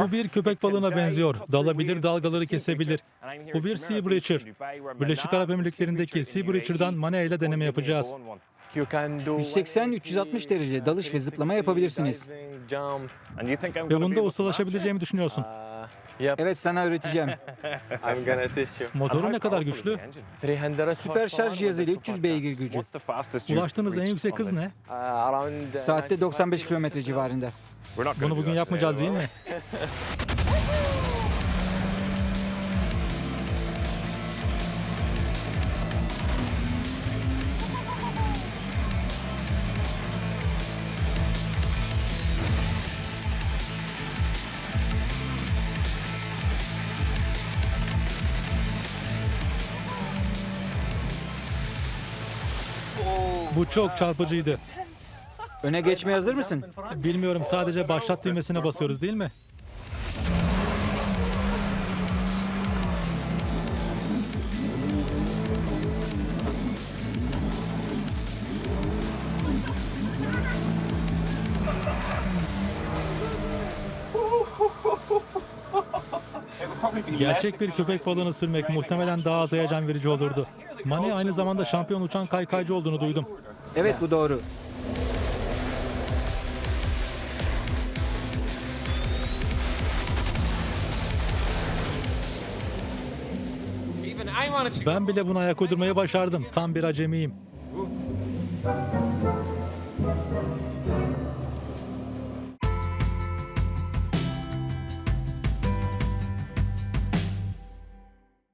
Bu bir köpek balığına benziyor. Dalabilir, dalgaları kesebilir. Bu bir Sea Breacher. Birleşik Arap Emirlikleri'ndeki Sea Breacher'dan Mane ile deneme yapacağız. 180-360 derece dalış ve zıplama yapabilirsiniz. Ve bunda ustalaşabileceğimi düşünüyorsun. Evet sana öğreteceğim. Motoru ne kadar güçlü? Süper şarj cihazıyla 300 beygir gücü. Ulaştığınız en yüksek hız ne? Saatte 95 kilometre civarında. Bunu bugün yapmayacağız değil mi? Bu çok çarpıcıydı. Öne geçmeye hazır mısın? Bilmiyorum sadece başlat düğmesine basıyoruz değil mi? Gerçek bir köpek balığını sürmek muhtemelen daha az heyecan verici olurdu. Mane aynı zamanda şampiyon uçan kaykaycı olduğunu duydum. Evet bu doğru. Ben bile buna ayak uydurmayı başardım. Tam bir acemiyim.